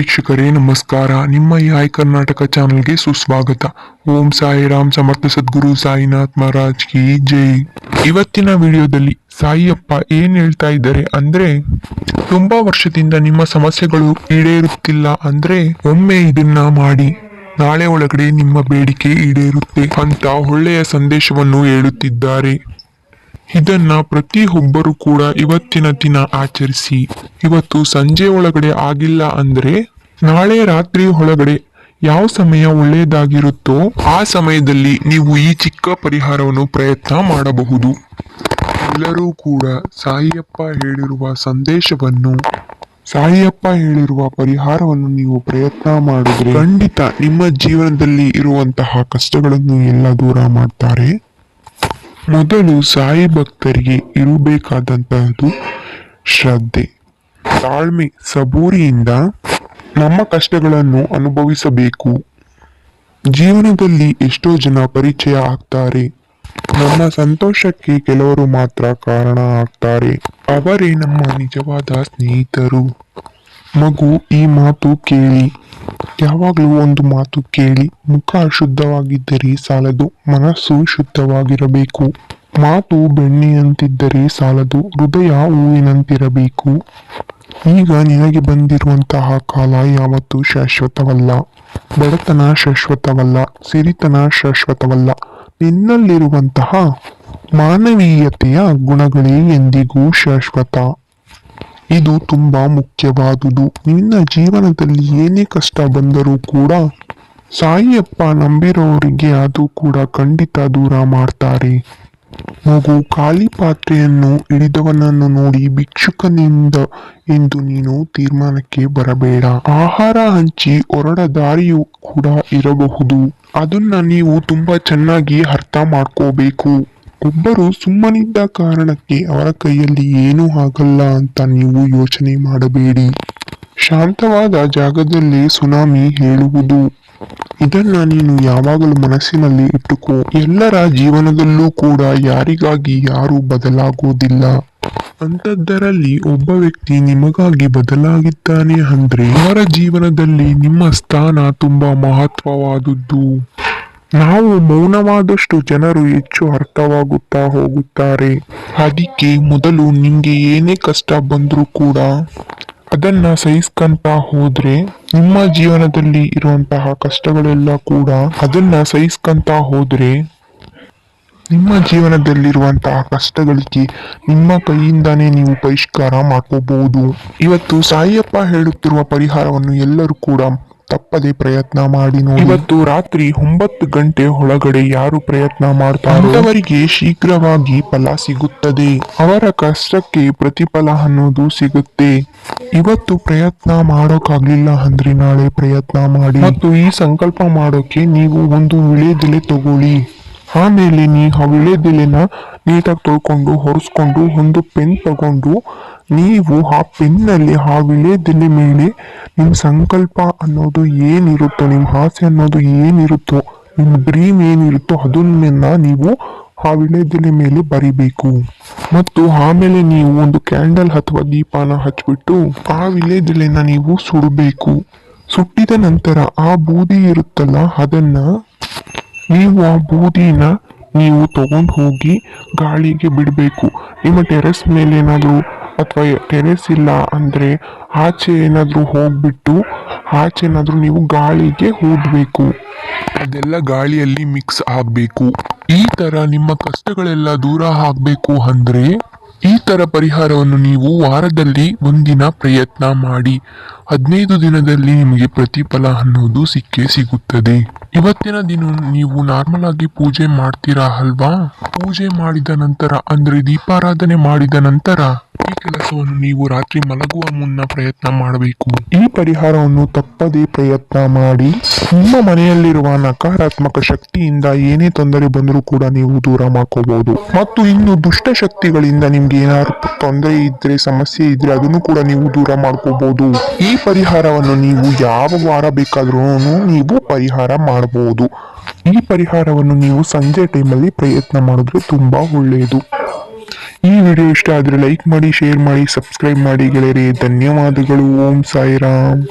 ವೀಕ್ಷಕರೇ, ನಮಸ್ಕಾರ. ನಿಮ್ಮ ಈ ಐ ಕರ್ನಾಟಕ ಚಾನೆಲ್ಗೆ ಸುಸ್ವಾಗತ. ಓಂ ಸಾಯಿ ರಾಮ್ ಸಮರ್ಥ ಸದ್ಗುರು ಸಾಯಿನಾಥ್ ಮಹಾರಾಜ್ ಕಿ ಜೈ. ಇವತ್ತಿನ ವಿಡಿಯೋದಲ್ಲಿ ಸಾಯಿಯಪ್ಪ ಏನ್ ಹೇಳ್ತಾ ಇದ್ದಾರೆ ಅಂದ್ರೆ, ತುಂಬಾ ವರ್ಷದಿಂದ ನಿಮ್ಮ ಸಮಸ್ಯೆಗಳು ಈಡೇರುತ್ತಿಲ್ಲ ಅಂದ್ರೆ, ಒಮ್ಮೆ ಇದನ್ನ ಮಾಡಿ. ನಾಳೆ ಒಳಗಡೆ ನಿಮ್ಮ ಬೇಡಿಕೆ ಈಡೇರುತ್ತೆ ಅಂತ ಒಳ್ಳೆಯ ಸಂದೇಶವನ್ನು ಹೇಳುತ್ತಿದ್ದಾರೆ. ಇದನ್ನ ಪ್ರತಿಯೊಬ್ಬರು ಕೂಡ ಇವತ್ತಿನ ದಿನ ಆಚರಿಸಿ. ಇವತ್ತು ಸಂಜೆ ಒಳಗಡೆ ಆಗಿಲ್ಲ ಅಂದ್ರೆ ನಾಳೆ ರಾತ್ರಿ ಒಳಗಡೆ ಯಾವ ಸಮಯ ಒಳ್ಳೆಯದಾಗಿರುತ್ತೋ ಆ ಸಮಯದಲ್ಲಿ ನೀವು ಈ ಚಿಕ್ಕ ಪರಿಹಾರವನ್ನು ಪ್ರಯತ್ನ ಮಾಡಬಹುದು. ಎಲ್ಲರೂ ಕೂಡ ಸಾಯಿಯಪ್ಪ ಹೇಳಿರುವ ಸಂದೇಶವನ್ನು, ಸಾಯಿಯಪ್ಪ ಹೇಳಿರುವ ಪರಿಹಾರವನ್ನು ನೀವು ಪ್ರಯತ್ನ ಮಾಡಿದ್ರೆ ಖಂಡಿತ ನಿಮ್ಮ ಜೀವನದಲ್ಲಿ ಇರುವಂತಹ ಕಷ್ಟಗಳನ್ನು ಎಲ್ಲ ದೂರ ಮಾಡ್ತಾರೆ. ಮೊದಲು ಸಾಯಿ ಭಕ್ತರಿಗೆ ಇರಬೇಕಾದಂತಹದ್ದು ಶ್ರದ್ಧೆ. ತಾಳ್ಮೆ, ಸಬೂರಿಯಿಂದ ನಮ್ಮ ಕಷ್ಟಗಳನ್ನು ಅನುಭವಿಸಬೇಕು. ಜೀವನದಲ್ಲಿ ಎಷ್ಟೋ ಜನ ಪರಿಚಯ ಆಗ್ತಾರೆ. ನಮ್ಮ ಸಂತೋಷಕ್ಕೆ ಕೆಲವರು ಮಾತ್ರ ಕಾರಣ ಆಗ್ತಾರೆ. ಅವರೇ ನಮ್ಮ ನಿಜವಾದ ಸ್ನೇಹಿತರು. ಮಗು ಈ ಮಾತು ಕೇಳಿ. ಯಾವಾಗಲೂ ಒಂದು ಮಾತು ಕೇಳಿ ಮುಖ ಶುದ್ಧವಾಗಿದ್ದರೆ ಸಾಲದು, ಮನಸ್ಸು ಶುದ್ಧವಾಗಿರಬೇಕು. ಮಾತು ಬೆಣ್ಣೆಯಂತಿದ್ದರೆ ಸಾಲದು, ಹೃದಯ ಹೂವಿನಂತಿರಬೇಕು. ಈಗ ನಿನಗೆ ಬಂದಿರುವಂತಹ ಕಾಲ ಯಾವತ್ತೂ ಶಾಶ್ವತವಲ್ಲ. ಬಡತನ ಶಾಶ್ವತವಲ್ಲ, ಸಿರಿತನ ಶಾಶ್ವತವಲ್ಲ. ನಿನ್ನಲ್ಲಿರುವಂತಹ ಮಾನವೀಯತೆಯ ಗುಣಗಳೇ ಎಂದಿಗೂ ಶಾಶ್ವತ. ಇದು ತುಂಬಾ ಮುಖ್ಯವಾದುದು. ನಿನ್ನ ಜೀವನದಲ್ಲಿ ಏನೇ ಕಷ್ಟ ಬಂದರೂ ಕೂಡ ಸಾಯಿಯಪ್ಪ ನಂಬಿರೋರಿಗೆ ಅದು ಕೂಡ ಖಂಡಿತ ದೂರ ಮಾಡ್ತಾರೆ. ಮಗು ಖಾಲಿ ಪಾತ್ರೆಯನ್ನು ಹಿಡಿದವನನ್ನು ನೋಡಿ ಭಿಕ್ಷುಕನಿಂದ ಎಂದು ನೀನು ತೀರ್ಮಾನಕ್ಕೆ ಬರಬೇಡ. ಆಹಾರ ಹಂಚಿ ಹೊರಡ ದಾರಿಯು ಕೂಡ ಇರಬಹುದು. ಅದನ್ನ ನೀವು ತುಂಬಾ ಚೆನ್ನಾಗಿ ಅರ್ಥ ಮಾಡ್ಕೋಬೇಕು. ಒಬ್ಬರು ಸುಮ್ಮನಿದ್ದ ಕಾರಣಕ್ಕೆ ಅವರ ಕೈಯಲ್ಲಿ ಏನೂ ಆಗಲ್ಲ ಅಂತ ನೀವು ಯೋಚನೆ ಮಾಡಬೇಡಿ. ಶಾಂತವಾದ ಜಾಗದಲ್ಲಿ ಸುನಾಮಿ ಹೇಳುವುದು. ಇದನ್ನ ನೀನು ಯಾವಾಗಲೂ ಮನಸ್ಸಿನಲ್ಲಿ ಇಟ್ಟುಕೋ. ಎಲ್ಲರ ಜೀವನದಲ್ಲೂ ಕೂಡ ಯಾರಿಗಾಗಿ ಯಾರು ಬದಲಾಗುವುದಿಲ್ಲ ಅಂಥದ್ದರಲ್ಲಿ ಒಬ್ಬ ವ್ಯಕ್ತಿ ನಿಮಗಾಗಿ ಬದಲಾಗಿದ್ದಾನೆ ಅಂದ್ರೆ ಅವರ ಜೀವನದಲ್ಲಿ ನಿಮ್ಮ ಸ್ಥಾನ ತುಂಬಾ ಮಹತ್ವವಾದದ್ದು. ನಾವು ಮೌನವಾದಷ್ಟು ಜನರು ಹೆಚ್ಚು ಅರ್ಥವಾಗುತ್ತಾ ಹೋಗುತ್ತಾರೆ. ಅದಕ್ಕೆ ಮೊದಲು ನಿಮಗೆ ಏನೇ ಕಷ್ಟ ಬಂದರೂ ಕೂಡ ಅದನ್ನ ಸಹಿಸ್ಕಂತ ಹೋದ್ರೆ ನಿಮ್ಮ ಜೀವನದಲ್ಲಿ ಇರುವಂತಹ ಕಷ್ಟಗಳೆಲ್ಲ ಕೂಡ ಅದನ್ನ ಸಹಿಸ್ಕಂತ ಹೋದ್ರೆ ನಿಮ್ಮ ಜೀವನದಲ್ಲಿರುವಂತಹ ಕಷ್ಟಗಳಿಗೆ ನಿಮ್ಮ ಕೈಯಿಂದಾನೇ ನೀವು ಪರಿಷ್ಕಾರ ಮಾಡ್ಕೋಬಹುದು. ಇವತ್ತು ಸಾಯಿಯಪ್ಪ ಹೇಳುತ್ತಿರುವ ಪರಿಹಾರವನ್ನು ಎಲ್ಲರೂ ಕೂಡ ತಪ್ಪದೆ ಪ್ರಯತ್ನ ಮಾಡಿ ನೋಡಿ. ಇವತ್ತು ರಾತ್ರಿ ಒಂಬತ್ತು ಗಂಟೆ ಒಳಗಡೆ ಯಾರು ಪ್ರಯತ್ನ ಮಾಡ್ತಾರೆ ಶೀಘ್ರವಾಗಿ ಫಲ ಸಿಗುತ್ತದೆ. ಅವರ ಕಷ್ಟಕ್ಕೆ ಪ್ರತಿಫಲ ಅನ್ನೋದು ಸಿಗುತ್ತೆ. ಇವತ್ತು ಪ್ರಯತ್ನ ಮಾಡೋಕಾಗ್ಲಿಲ್ಲ ಅಂದ್ರೆ ನಾಳೆ ಪ್ರಯತ್ನ ಮಾಡಿ. ಮತ್ತು ಈ ಸಂಕಲ್ಪ ಮಾಡೋಕೆ ನೀವು ಒಂದು ವಿಳೆದೆಲೆ ತಗೊಳ್ಳಿ. ಆಮೇಲೆ ನೀ ಆ ವಿಳೆದೆಲೆನ ನೀಟಾಗಿ ತೊಳ್ಕೊಂಡು ಹೊರಿಸ್ಕೊಂಡು ಒಂದು ಪೆನ್ ತಗೊಂಡು ನೀವು ಆ ಪೆನ್ನಲ್ಲಿ ಆ ವಿಳೆದೆಲೆ ಮೇಲೆ ನಿಮ್ಮ ಸಂಕಲ್ಪ ಅನ್ನೋದು ಏನಿರುತ್ತೋ ನಿಮ್ಮ ಆಸೆ ಅನ್ನೋದು ಏನಿರುತ್ತೋ ನಿಮ್ಮ ಡ್ರೀಮ್ ಏನಿರುತ್ತೋ ಅದನ್ನ ನೀವು ಆ ವಿಳೆದೆಲೆ ಮೇಲೆ ಬರಿಬೇಕು. ಮತ್ತು ಆಮೇಲೆ ನೀವು ಒಂದು ಕ್ಯಾಂಡಲ್ ಅಥವಾ ದೀಪಾನ ಹಚ್ಚಿಬಿಟ್ಟು ಆ ವಿಳೆದೆಲೆನ ನೀವು ಸುಡಬೇಕು. ಸುಟ್ಟಿದ ನಂತರ ಆ ಬೂದಿ ಇರುತ್ತಲ್ಲ, ಅದನ್ನ ನೀವು ಆ ಬೂದಿನ ನೀವು ತಗೊಂಡು ಹೋಗಿ ಗಾಳಿಗೆ ಬಿಡಬೇಕು. ನಿಮ್ಮ ಟೆರೆಸ್ ಮೇಲೆ ಏನಾದರೂ ಅಥವಾ ಟೆರೆಸ್ ಇಲ್ಲ ಅಂದರೆ ಆಚೆ ಏನಾದರೂ ಹೋಗ್ಬಿಟ್ಟು ಆಚೆ ಏನಾದರೂ ನೀವು ಗಾಳಿಗೆ ಹೂಡಬೇಕು ಅದೆಲ್ಲ ಗಾಳಿಯಲ್ಲಿ ಮಿಕ್ಸ್ ಆಗಬೇಕು. ಈ ಥರ ನಿಮ್ಮ ಕಷ್ಟಗಳೆಲ್ಲ ದೂರ ಆಗಬೇಕು ಅಂದರೆ ಈ ತರ ಪರಿಹಾರವನ್ನು ನೀವು ವಾರದಲ್ಲಿ ಒಂದಿನ ಪ್ರಯತ್ನ ಮಾಡಿ. ಹದಿನೈದು ದಿನದಲ್ಲಿ ನಿಮಗೆ ಪ್ರತಿಫಲ ಅನ್ನೋದು ಸಿಕ್ಕೇ ಸಿಗುತ್ತದೆ. ಇವತ್ತಿನ ದಿನ ನೀವು ನಾರ್ಮಲ್ ಆಗಿ ಪೂಜೆ ಮಾಡ್ತೀರಾ ಅಲ್ವಾ? ಪೂಜೆ ಮಾಡಿದ ನಂತರ ಅಂದ್ರೆ ದೀಪಾರಾಧನೆ ಮಾಡಿದ ನಂತರ? ಈ ಕೆಲಸವನ್ನು ನೀವು ರಾತ್ರಿ ಮಲಗುವ ಮುನ್ನ ಪ್ರಯತ್ನ ಮಾಡಬೇಕು. ಈ ಪರಿಹಾರವನ್ನು ತಪ್ಪದೇ ಪ್ರಯತ್ನ ಮಾಡಿ, ನಿಮ್ಮ ಮನೆಯಲ್ಲಿರುವ ನಕಾರಾತ್ಮಕ ಶಕ್ತಿಯಿಂದ ಏನೇ ತೊಂದರೆ ಬಂದರೂ ಕೂಡ ನೀವು ದೂರ ಮಾಡ್ಕೋಬಹುದು. ಮತ್ತು ಇನ್ನು ದುಷ್ಟ ಶಕ್ತಿಗಳಿಂದ ನಿಮ್ಗೆ ಏನಾದ್ರು ತೊಂದರೆ ಇದ್ರೆ, ಸಮಸ್ಯೆ ಇದ್ರೆ ಅದನ್ನು ಕೂಡ ನೀವು ದೂರ ಮಾಡ್ಕೋಬಹುದು. ಈ ಪರಿಹಾರವನ್ನು ನೀವು ಯಾವ ವಾರ ಬೇಕಾದ್ರೂ ನೀವು ಪರಿಹಾರ ಮಾಡಬಹುದು ಈ ಪರಿಹಾರವನ್ನು ನೀವು ಸಂಜೆ ಟೈಮಲ್ಲಿ ಪ್ರಯತ್ನ ಮಾಡಿದ್ರೆ ತುಂಬಾ ಒಳ್ಳೆಯದು. ಈ ವಿಡಿಯೋ ಇಷ್ಟ ಆದರೆ ಲೈಕ್ ಮಾಡಿ ಶೇರ್ ಮಾಡಿ ಸಬ್ಸ್ಕ್ರೈಬ್ ಮಾಡಿ ಗೆಳೆಯರಿ. ಧನ್ಯವಾದಗಳು. ಓಂ ಸಾಯಿರಾಮ್.